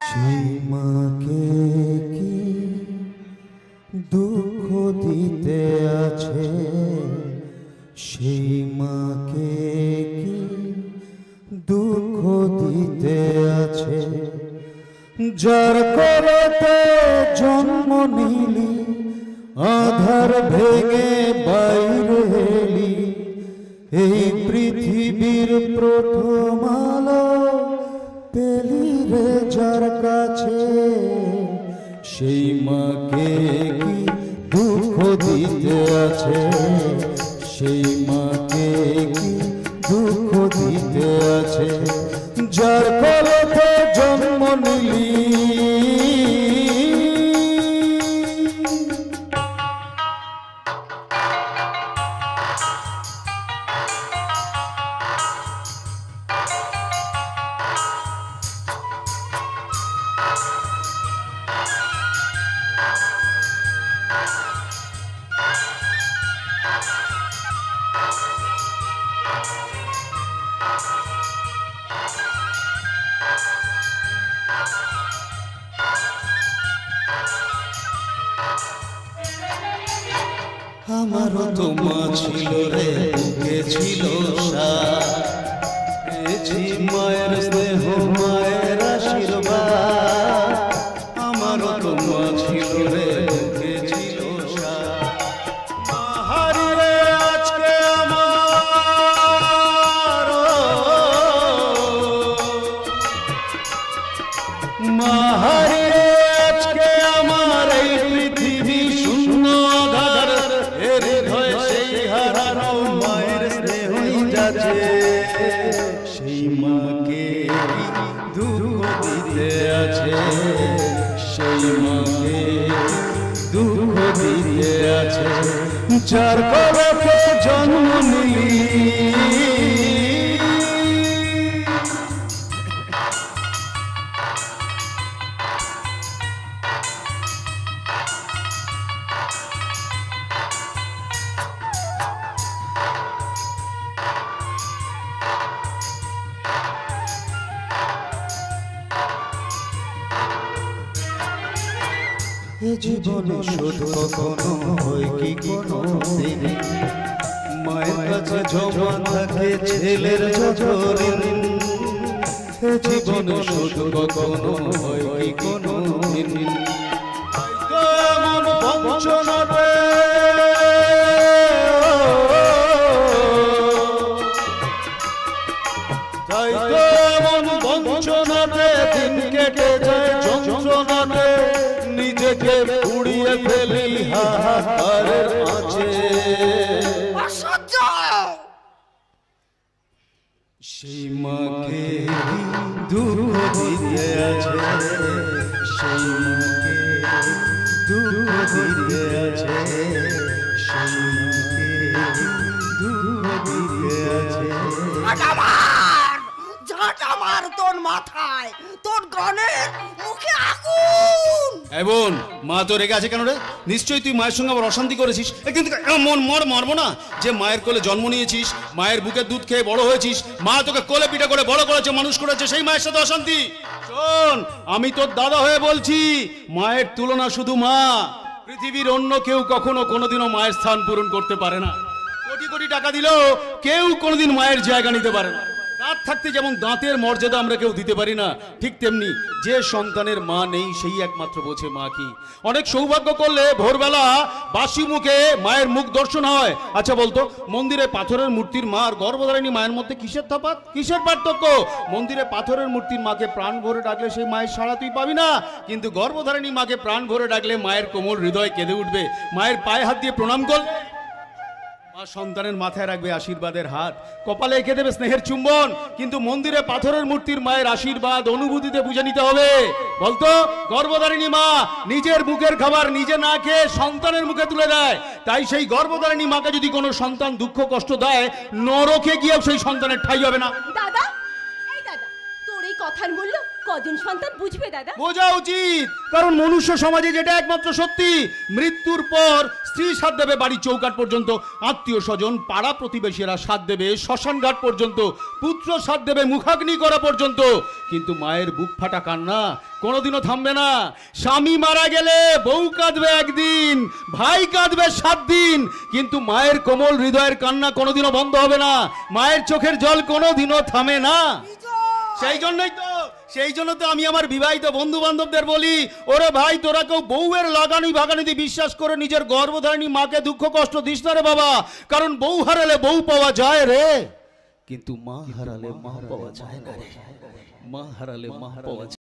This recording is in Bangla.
সেই মাকে কি দুঃখ দিতে আছে? সেই মাকে কি দুঃখ দিতে আছে? যার করতে জন্ম নিলি, আধার ভেঙে বাইরে এলি। এই পৃথিবীর প্রথম সেই মাকে কি দুঃখ দিতে আছে? সেই মাকে কি দুঃখ দিতে আছে? যার কলতে আমারও তো মা ছিল রে বুকে ছিল মায়ের স্নেহ মায়ের আশীর্বাদ? আমারও তো মা ছিল রে মাহারি সেই মাকে দুঃখ দিতে আছে সেই মাকে দুঃখ দিতে আছে। যার জন্ম নিলি। এ জীবনে শুধু কখনো হয় কি কোনো দিন? মায়ের কাছে জমা থাকে ছেলের জঠরিন এ জীবনে শুধু কখনো হয় কি কোনো দিন? বঞ্চনাতে? তাই তো এমন বঞ্চনাতে দিন কেটে যায়? ফেলি হাহাকারের মাঝে সেই মাকে দুঃখ দিতে আছে? সেই মাকে দুঃখ দিতে আছে? সেই মাকে দুঃখ দিতে আছে? আমার! ঝাঁট আমার তোর মাথায়। তোর গনের মুখে আগুন! বোন, মা তো রেগে আছে কেন রে? নিশ্চয়ই তুই মায়ের সঙ্গে আবার অশান্তি করেছিস? মন মর মারবো না যে মায়ের কোলে জন্ম নিয়েছিস, মায়ের বুকের দুধ খেয়ে বড় হয়েছিস, মা তোকে কোলে পিঠে করে বড় করেছে, মানুষ করেছে, সেই মায়ের সাথে অশান্তি। শোন, আমি তোর দাদা হয়ে বলছি, মায়ের তুলনা শুধু মা। পৃথিবীর অন্য কেউ কখনো কোনোদিনও মায়ের স্থান পূরণ করতে পারে না। কোটি কোটি টাকা দিলেও কেউ কোনোদিন মায়ের জায়গা নিতে পারে না। থাকতে যেমন দাঁতের মর্যাদা আমরা কেউ দিতে পারি না, ঠিক তেমনি যে সন্তানের মা নেই, সেই একমাত্র বোঝে মা কি। অনেক সৌভাগ্য করলে ভোরবেলা বাসি মুখে মায়ের মুখ দর্শন হয়। আচ্ছা বলতো, মন্দিরে পাথরের মূর্তির মা আর মায়ের মধ্যে কিসের তফাৎ? কিসের পার্থক্য? মন্দিরে পাথরের মূর্তির মাকে প্রাণ ভরে ডাকলে সেই মায়ের সাড়া তুই পাবি না, কিন্তু গর্ভধারিণী মাকে প্রাণ ভরে ডাকলে মায়ের কোমল হৃদয় কেঁদে উঠবে। মায়ের পায়ে হাত দিয়ে প্রণাম কর। মা সন্তানের মাথায় রাখবে আশীর্বাদের হাত। কপালে এঁকে দেবে স্নেহের চুম্বন কিন্তু মন্দিরে পাথরের মূর্তির মায়ের আশীর্বাদ অনুভূতিতে বুঝে নিতে হবে। বলতো গর্ভধারিণী মা নিজের মুখের খাবার নিজে না খেয়ে সন্তানের মুখে তুলে দেয়। তাই সেই গর্ভধারিণী মাকে যদি কোনো সন্তান দুঃখ কষ্ট দেয় নরকে গিয়েও সেই সন্তানের ঠাই হবে না। দাদা এই দাদা তোর এই কথার মূল্য কজন সন্তান বুঝবে দাদা? বোঝা উচিত কারণ মনুষ্য সমাজে যেটা একমাত্র সত্যি মৃত্যুর পর স্ত্রী সাথ দেবে বাড়ির চৌকাট পর্যন্ত। আত্মীয় স্বজন পাড়া প্রতিবেশীরা সাথ দেবে শ্মশান ঘাট পর্যন্ত। পুত্র সাথ দেবে মুখাগ্নি করা পর্যন্ত। কিন্তু মায়ের বুক ফাটা কান্না কোনোদিনও থামবে না। স্বামী মারা গেলে বউ কাঁদবে একদিন ভাই কাঁদবে সাত দিন। কিন্তু মায়ের কোমল হৃদয়ের কান্না কোনোদিনও বন্ধ হবে না। মায়ের চোখের জল কোনোদিনও থামে না। সেই জন্যই তো সেই জন্য তো আমি আমার বিবাহিত বন্ধু বান্ধবদের বলি ওরে ভাই তোরা কেউ বউয়ের লাগানি ভাগানিতে বিশ্বাস করে নিজের গর্ভধারিণী মাকে দুঃখ কষ্ট দিস না রে বাবা কারণ বউ হারালে বউ পাওয়া যায় রে। কিন্তু মা হারালে মা পাওয়া যায় না রে। মা হারালে মা পাওয়া যায়